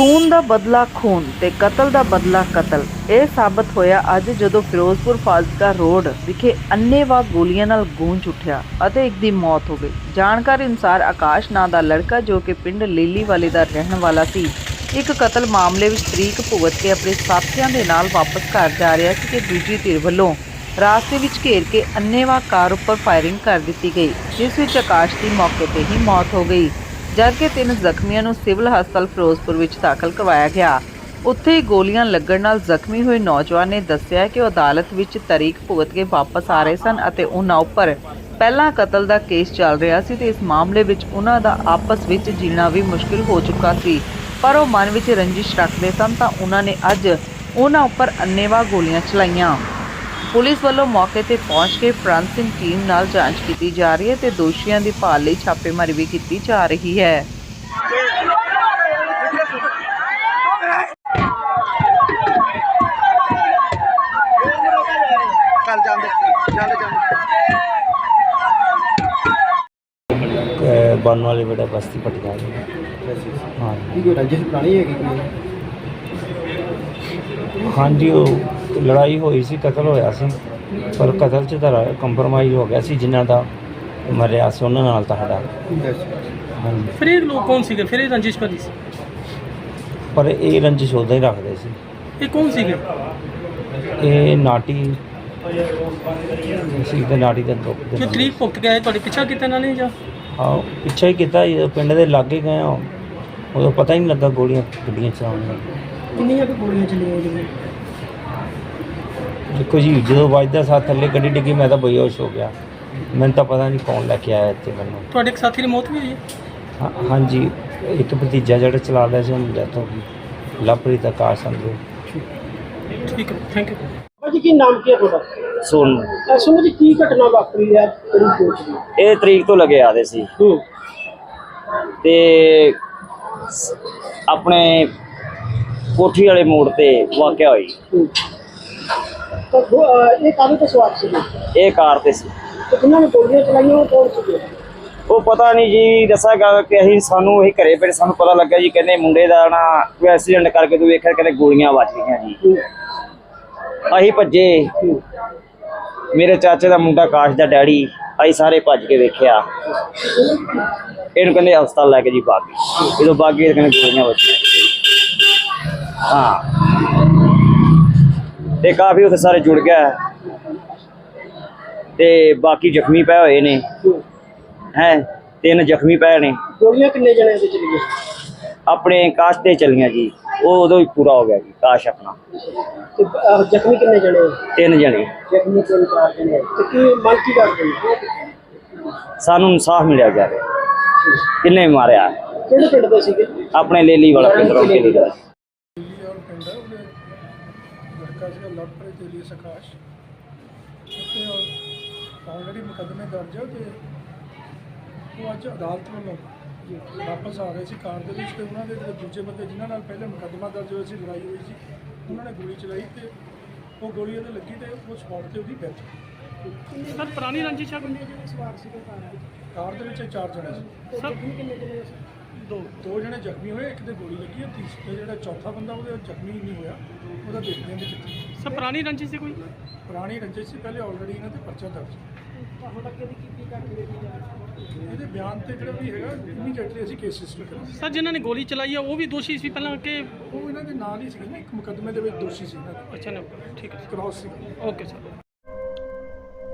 ਖੂਨ ਦਾ ਬਦਲਾ ਖੂਨ ਤੇ ਕਤਲ ਦਾ ਬਦਲਾ ਕਤਲ। ਇਹ ਸਾਬਤ ਹੋਇਆ ਅੱਜ ਜਦੋਂ ਫਿਰੋਜ਼ਪੁਰ ਫਾਜ਼ਿਲਕਾ ਰੋਡ ਵਿਖੇ ਅੰਨ੍ਹੇਵਾਹ ਗੋਲੀਆਂ ਨਾਲ ਗੂੰਜ ਉੱਠਿਆ ਅਤੇ ਇੱਕ ਦੀ ਮੌਤ ਹੋ ਗਈ। ਜਾਣਕਾਰੀ ਅਨੁਸਾਰ ਆਕਾਸ਼ ਨਾਂ ਦਾ ਲੜਕਾ ਜੋ ਕਿ ਪਿੰਡ ਲੀਲੀ ਵਾਲੇ ਦਾ ਰਹਿਣ ਵਾਲਾ ਸੀ, ਇੱਕ ਕਤਲ ਮਾਮਲੇ ਵਿੱਚ ਤਰੀਕ ਭੁਗਤ ਕੇ ਆਪਣੇ ਸਾਥੀਆਂ ਦੇ ਨਾਲ ਵਾਪਸ ਘਰ ਜਾ ਰਿਹਾ ਸੀ ਕਿ ਦੂਜੀ ਧਿਰ ਵੱਲੋਂ ਰਾਸਤੇ ਵਿੱਚ ਘੇਰ ਕੇ ਅੰਨ੍ਹੇਵਾਹ ਕਾਰ ਉੱਪਰ ਫਾਇਰਿੰਗ ਕਰ ਦਿੱਤੀ ਗਈ, ਜਿਸ ਵਿੱਚ ਆਕਾਸ਼ ਦੀ ਮੌਕੇ ਤੇ ਹੀ ਮੌਤ ਹੋ ਗਈ। ਜਦਕਿ ਤਿੰਨ ਜ਼ਖਮੀਆਂ ਨੂੰ ਸਿਵਲ ਹਸਪਤਾਲ ਫਿਰੋਜ਼ਪੁਰ ਵਿੱਚ ਦਾਖਲ ਕਰਵਾਇਆ ਗਿਆ। ਉੱਥੇ ਹੀ ਗੋਲੀਆਂ ਲੱਗਣ ਨਾਲ ਜ਼ਖਮੀ ਹੋਏ ਨੌਜਵਾਨ ਨੇ ਦੱਸਿਆ ਕਿ ਉਹ ਅਦਾਲਤ ਵਿੱਚ ਤਰੀਕ ਭੁਗਤ ਕੇ ਵਾਪਸ ਆ ਰਹੇ ਸਨ ਅਤੇ ਉਹਨਾਂ ਉੱਪਰ ਪਹਿਲਾਂ ਕਤਲ ਦਾ ਕੇਸ ਚੱਲ ਰਿਹਾ ਸੀ ਤੇ ਇਸ ਮਾਮਲੇ ਵਿੱਚ ਉਹਨਾਂ ਦਾ ਆਪਸ ਵਿੱਚ ਜੀਣਾ ਵੀ ਮੁਸ਼ਕਿਲ ਹੋ ਚੁੱਕਾ ਸੀ। ਪਰ ਉਹ ਮਨ ਵਿੱਚ ਰੰਜਿਸ਼ ਰੱਖਦੇ ਸਨ ਤਾਂ ਉਹਨਾਂ ਨੇ ਅੱਜ ਉਹਨਾਂ ਉੱਪਰ ਅੰਨੇਵਾ ਗੋਲੀਆਂ ਚਲਾਈਆਂ। ਪੁਲਿਸ ਵੱਲੋਂ ਮੌਕੇ ਤੇ ਪਹੁੰਚ ਕੇ ਫ੍ਰਾਂਸਿੰਗ ਟੀਮ ਨਾਲ ਜਾਂਚ ਕੀਤੀ ਜਾ ਰਹੀ ਹੈ ਤੇ ਦੋਸ਼ੀਆਂ ਦੀ ਭਾਲ ਲਈ ਛਾਪੇਮਾਰੀ ਵੀ ਕੀਤੀ ਜਾ ਰਹੀ ਹੈ। ਵਾਲੇ ਬੇਟਾ ਬਸਤੀ ਪਟਿਆਲਾ। ਜੀ ਹਾਂ। ਕੀ ਕੋਈ ਰੰਜਿਸ਼ ਪੁਰਾਣੀ ਹੈਗੀ ਕੋਈ? ਹਾਂਜੀ ਉਹ ਲੜਾਈ ਹੋਈ ਸੀ ਕਤਲ ਹੋਇਆ ਸੀ। ਪਰ ਕਤਲ ਚ ਤਾਂ ਕੰਪਰਮਾਈਜ਼ ਹੋ ਗਿਆ ਸੀ ਜਿਨ੍ਹਾਂ ਦਾ ਮਰਿਆ ਸੀ ਉਹਨਾਂ ਨਾਲ ਤਾਂ ਸਾਡਾ। ਹਾਂਜੀ। ਫਿਰ ਇਹ ਲੋਕ ਕੌਣ ਸੀਗੇ? ਫਿਰ ਇਹ ਰੰਜਿਸ਼ ਕਰੀ ਸੀ? ਪਰ ਇਹ ਰੰਜਿਸ਼ ਉਦਾਂ ਹੀ ਰੱਖਦੇ ਸੀ। ਇਹ ਕੌਣ ਸੀਗੇ? ਇਹ ਨਾਟੀ ਸੀ ਤੇ ਨਾਟੀ ਦਾ ਦੇ ਕਿ। ਤਰੀਕ ਭੁਗਤ ਗਏ ਤੁਹਾਡੇ ਪਿੱਛਾ ਕੀਤਾ ਇਹਨਾਂ ਨੇ ਜਾਂ? ਹਾਂ ਪਿੱਛੇ ਹੀ ਕੀਤਾ ਪਿੰਡ ਦੇ ਲਾਗੇ ਗਏ ਆ। ਉਦੋਂ ਪਤਾ ਹੀ ਨਹੀਂ ਲੱਗਾ ਗੋਲੀਆਂ ਗੱਡੀਆਂ ਚਲਾਉਣ ਦਾ ਕਿੰਨੀਆਂ ਕੁ ਗੋਲੀਆਂ ਚੱਲੀਆਂ ਜੀ ਦੇਖੋ ਜੀ ਜਦੋਂ ਵੱਜਦਾ ਸਾਥ ਥੱਲੇ ਗੱਡੀ ਡਿੱਗੀ ਮੈਂ ਤਾਂ ਬੇਹੋਸ਼ ਹੋ ਗਿਆ। ਮੈਨੂੰ ਤਾਂ ਪਤਾ ਨਹੀਂ ਕੌਣ ਲੈ ਕੇ ਆਇਆ ਇੱਥੇ ਮੈਨੂੰ। ਤੁਹਾਡੇ ਇੱਕ ਸਾਥੀ ਦੀ ਮੌਤ ਵੀ ਹੋਈ ਹੈ? ਹਾਂ- ਹਾਂਜੀ। ਇੱਕ ਭਤੀਜਾ ਜਿਹੜਾ ਚਲਾ ਰਿਹਾ ਸੀ ਉਹਨੂੰ ਡੈਥ ਹੋ ਗਈ। ਲਵਪ੍ਰੀਤ ਆਕਾਸ਼ ਸੰਧੂ ਠੀਕ ਹੈ ਥੈਂਕ ਯੂ ਭਾਜੀ ਕੀ ਨਾਮ ਕੀ ਹੈ ਤੁਹਾਡਾ? ਸੁਣ ਸੁਣੋ ਜੀ ਕੀ ਘਟਨਾ ਵਾਪਰੀ ਹੈ? ਕਿਹੜੀ ਕੋਚ ਦੀ ਇਹ ਤਰੀਕ ਤੋਂ ਲੱਗੇ ਆਦੇ ਸੀ। ਹੂੰ। ਤੇ ਆਪਣੇ ਕੋਠੀ ਵਾਲੇ ਮੋੜ ਤੇ ਵਾਕਿਆ ਹੋਈ। ਤਾਂ ਅਹ ਇਹ ਕਾਹਦੇ ਤੋਂ ਸਵਾਰ ਸੀ? ਇਹ ਕਾਰ ਤੇ ਸੀ। ਤੇ ਜਿਨ੍ਹਾਂ ਨੇ ਗੋਲੀਆਂ ਚਲਾਈਆਂ ਉਹ ਕੌਣ ਸੀਗੇ? ਉਹ ਪਤਾ ਨਹੀਂ ਜੀ ਦੱਸਾਗਾ ਕਿ ਅਸੀਂ ਸਾਨੂੰ ਅਸੀਂ ਘਰੇ ਪਏ ਸਾਨੂੰ ਪਤਾ ਲੱਗਾ ਜੀ ਕਹਿੰਦੇ ਮੁੰਡੇ ਦਾ ਨਾ ਐਕਸੀਡੈਂਟ ਕਰਕੇ ਤੂੰ ਵੇਖਿਆ ਕਹਿੰਦੇ ਗੋਲੀਆਂ ਵੱਜ ਗਈਆਂ ਜੀ। ਅਸੀਂ ਭੱਜੇ। ਮੇਰੇ ਚਾਚੇ ਦਾ ਮੁੰਡਾ ਆਕਾਸ਼ ਦਾ ਡੈਡੀ ਅਸੀਂ ਸਾਰੇ ਭੱਜ ਕੇ ਵੇਖਿਆ। ਇਹਨੂੰ ਕਹਿੰਦੇ ਹਸਪਤਾਲ ਲੈ ਕੇ ਜੀ ਬਾਗੀ। ਜਦੋਂ ਬਾਗੀ ਇਹ ਕਹਿੰਦੇ ਗੋਲੀਆਂ ਵੱਜੀਆਂ। ਹਾਂ। ਤੇ ਕਾਫੀ ਉੱਥੇ ਸਾਰੇ ਜੁੜ ਗਿਆ। ਤੇ ਬਾਕੀ ਜ਼ਖਮੀ ਪਏ ਹੋਏ ਨੇ। ਹੂੰ। ਤਿੰਨ ਜ਼ਖਮੀ ਪਏ ਨੇ। ਗੋਲੀਆਂ ਕਿੰਨੇ ਜਣੇ ਦੇ ਚਲੀਆਂ? ਆਪਣੇ ਕਾਸ਼ ਤੇ ਚਲੀਆਂ ਜੀ। ਉਹ ਉਦੋਂ ਹੀ ਪੂਰਾ ਹੋ ਗਿਆ ਜੀ ਕਾਸ਼ ਆਪਣਾ। ਤੇ ਜ਼ਖਮੀ ਕਿੰਨੇ ਜਣੇ? ਤਿੰਨ ਜਣੇ। ਜ਼ਖਮੀ ਤਿੰਨ ਚਾਰ ਜਣੇ। ਤੇ ਕੀ ਮੰਗ ਕੀ ਕਰਦੇ ਸਾਨੂੰ ਇਨਸਾਫ ਮਿਲਿਆ ਜਾਵੇ। ਕਿੰਨੇ ਮਾਰਿਆ। ਕਿਹੜੇ ਪਿੰਡ ਦੇ ਸੀਗੇ? ਆਪਣੇ ਲੇਲੀ ਵਾਲਾ ਪਿੰਡ ਰੋਕੇ ਦੀ ਗੱਲ ਔਰ ਪਿੰਡ ਹੈ ਉਹਦੇ ਲੜਕਾ ਸੀਗਾ ਲਵਪ੍ਰੀਤ ਤੇ ਲਈ ਸਕਾਸ਼ ਉੱਤੇ ਆਲਰੇਡੀ ਮੁਕੱਦਮੇ ਦਰਜ ਹੈ ਤੇ ਉਹ ਅੱਜ ਅਦਾਲਤ ਵੱਲੋਂ ਵਾਪਸ ਆ ਰਹੇ ਸੀ ਕਾਰ ਦੇ ਵਿੱਚ ਤੇ ਉਹਨਾਂ ਦੇ ਜਿਹੜੇ ਦੂਜੇ ਬੰਦੇ ਜਿਨ੍ਹਾਂ ਨਾਲ ਪਹਿਲੇ ਮੁਕੱਦਮਾ ਦਰਜ ਹੋਇਆ ਸੀ ਲੜਾਈ ਹੋਈ ਸੀ ਉਹਨਾਂ ਨੇ ਗੋਲੀ ਚਲਾਈ ਤੇ ਉਹ ਗੋਲੀ ਉਹਦੇ ਲੱਗੀ ਤੇ ਉਹ ਸਪੌਟ ਤੇ ਉਹਦੀ ਡੈਥ ਸਰ ਪੁਰਾਣੀ ਰੰਜਿਸ਼ ਆ ਕਾਰ ਦੇ ਵਿੱਚ ਚਾਰ ਜਣੇ ਸੀ। ਸਰ ਦੋ। ਦੋ ਜਣੇ ਜ਼ਖਮੀ ਹੋਏ ਇੱਕ ਤੇ ਗੋਲੀ ਲੱਗੀ ਹੈ ਤੀਸਰਾ ਜਿਹੜਾ ਚੌਥਾ ਬੰਦਾ ਉਹਦੇ ਜ਼ਖਮੀ ਨਹੀਂ ਹੋਇਆ ਉਹਦਾ ਦੇਖਦੇ ਹਾਂ ਵੀ ਕਿੱਥੇ ਸਰ ਪੁਰਾਣੀ ਰੰਜਿਸ਼ ਸੀ ਕੋਈ? ਪੁਰਾਣੀ ਰੰਜਿਸ਼ ਸੀ ਪਹਿਲੇ ਆਲਰੇਡੀ ਇਹਨਾਂ ਤੇ ਪਰਚਾ ਦਰਜ ਇਹਦੇ ਬਿਆਨ ਤੇ ਜਿਹੜਾ ਵੀ ਹੈਗਾ ਇਮੀਡੀਏਟਲੀ ਅਸੀਂ ਕੇਸ ਰਜਿਸਟਰ ਕਰਾਂਗੇ। ਸਰ ਜਿਨ੍ਹਾਂ ਨੇ ਗੋਲੀ ਚਲਾਈ ਆ ਉਹ ਵੀ ਦੋਸ਼ੀ ਸੀ ਪਹਿਲਾਂ ਕਿ ਉਹ ਇਹਨਾਂ ਦੇ ਨਾਲ ਹੀ ਸੀਗੇ ਨਾ ਇੱਕ ਮੁਕੱਦਮੇ ਦੇ ਵਿੱਚ ਦੋਸ਼ੀ ਸੀ ਇਹਨਾਂ ਦਾ। ਅੱਛਾ ਨਾ ਠੀਕ ਹੈ। ਕ੍ਰਾਸ ਸੀ okay sir